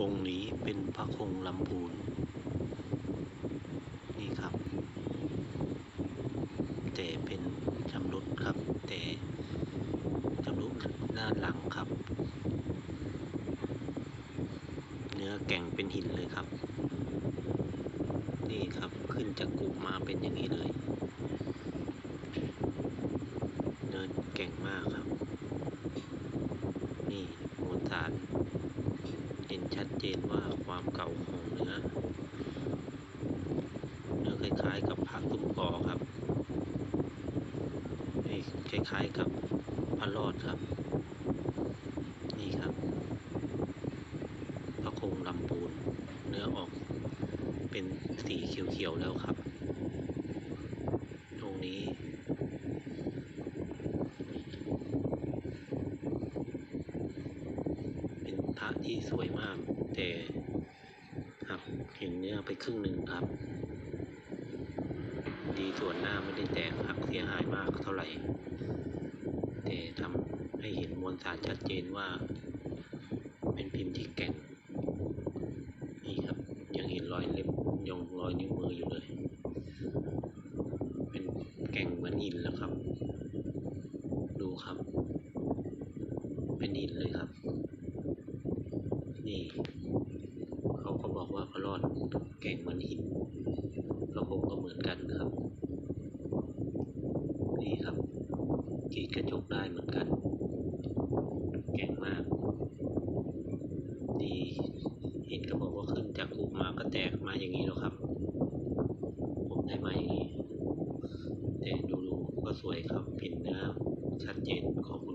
องค์นี้เป็นพระคงลำพูน นี่ครับ แต่เป็นชำรุดครับ แต่ชำรุดด้านหลังครับ เนื้อแก่งเป็นหินเลยครับ นี่ครับขึ้นจากกุมาเป็นอย่างนี้เลย เนินแก่งมากครับ นี่มวลสาร เห็นชัดเจนว่าความเก่าของเนื้อเนื้อคล้ายๆกับผักตุ้มกอครับนี่คล้ายๆกับพระรอดครับ นี่ครับ พระคงลำปูนเนื้อออกเป็นสีเขียวๆแล้วครับ ตรงนี้ เป็นพระ ที่สวยมาก แต่หักเห็นเนื้อไปครึ่งหนึ่งครับ ดีส่วนหน้าไม่ได้แตกหักเสียหายมากเท่าไหร่ แต่ทำให้เห็นมวลสารชัดเจนว่า เป็นพิมพ์ที่แก่งนี่ครับ ยังเห็นรอยเล็บยังรอยนิ้วมืออยู่เลย เป็นแก่งเหมือนหินแล้วครับ ดูครับ เป็นหินเลยครับ นี่เขาก็บอกว่าพรอดแก่งเหมือนหินพระคงก็เหมือนกันครับ นี่ครับกีดกระจกได้เหมือนกันแก่งมากดีเห็นก็บอกว่าขึ้นจากกุมาก็แตกมาอย่างนี้แล้วครับ ผมได้มาอย่างนี้แต่ดูๆก็สวยครับเห็นเนื้อชัดเจนของ